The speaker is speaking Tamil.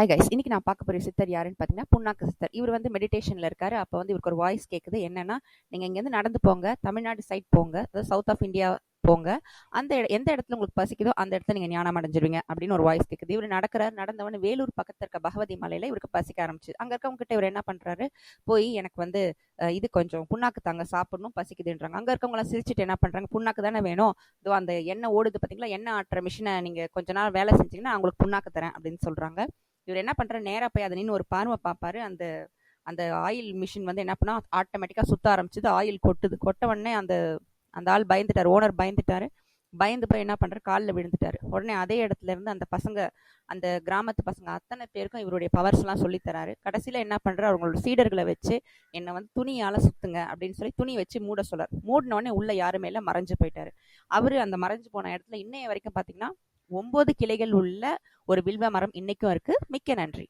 ஹை கைஸ் இன்னைக்கு நான் பார்க்க போகிற சித்தர் யாருன்னு பார்த்தீங்கன்னா புண்ணாக்கு சித்தர். இவர் வந்து மெடிடேஷனில் இருக்காரு. அப்போ வந்து இவருக்கு ஒரு வாய்ஸ் கேட்குது என்னன்னா நீங்கள் இங்கேருந்து நடந்து போங்க தமிழ்நாடு சைட் போங்க அதாவது சவுத் ஆஃப் இந்தியா போங்க. அந்த எந்த இடத்துல உங்களுக்கு பசிக்குதோ அந்த இடத்துல நீங்கள் ஞானம் அடைஞ்சிருவீங்க அப்படின்னு ஒரு வாய்ஸ் கேட்குது இவர் நடக்கிறார் நடந்தவொடனே வேலூர் பக்கத்தில் இருக்க பகவதி மலையில் இவருக்கு பசிக்க ஆரம்பிச்சு அங்கே இருக்கவங்க கிட்ட இவர் என்ன பண்ணுறாரு போய் எனக்கு வந்து இது கொஞ்சம் புண்ணாக்கு தாங்க சாப்பிடணும் பசிக்குதுன்றாங்க. அங்கே இருக்கவங்களாம் சிரிச்சிட்டு என்ன பண்ணுறாங்க புண்ணாக்கு தானே வேணும். இதோ அந்த எண்ணெய் ஓடுது பார்த்தீங்களா எண்ணெய் ஆட்டுற மிஷினை நீங்கள் கொஞ்ச நாள் வேலை செஞ்சீங்கன்னா நான் உங்களுக்கு புண்ணாக்கு தரேன் அப்படின்னு சொல்கிறாங்க இவர் என்ன பண்ணுற நேராக போய் அதை நின்று ஒரு பார்வை பார்ப்பாரு அந்த அந்த ஆயில் மிஷின் வந்து என்ன பண்ணா ஆட்டோமேட்டிக்காக சுத்த ஆரம்பிச்சது. ஆயில் கொட்டுது. கொட்ட உடனே அந்த அந்த ஆள் பயந்துட்டார். ஓனர் பயந்துட்டாரு. பயந்து போய் என்ன பண்றாரு? காலில் விழுந்துட்டாரு. உடனே அதே இடத்துல இருந்து அந்த பசங்க அந்த கிராமத்து பசங்க அத்தனை பேருக்கும் இவருடைய பவர்ஸ்லாம் சொல்லித்தராரு கடைசியில் என்ன பண்றாரு? அவங்களோட சீடர்களை வச்சு என்னை வந்து துணியால் சுற்றுங்க அப்படின்னு சொல்லி துணி வச்சு மூட சொல்லார். மூடினோடனே உள்ளே யாருமே இல்லை மறைஞ்சு போயிட்டாரு. அவர் அந்த மறைஞ்சு போன இடத்துல இன்னைய வரைக்கும் பார்த்தீங்கன்னா ஒன்பது கிளைகள் உள்ள ஒரு வில்வ மரம் இன்னைக்கும் இருக்கு. மிக்க நன்றி.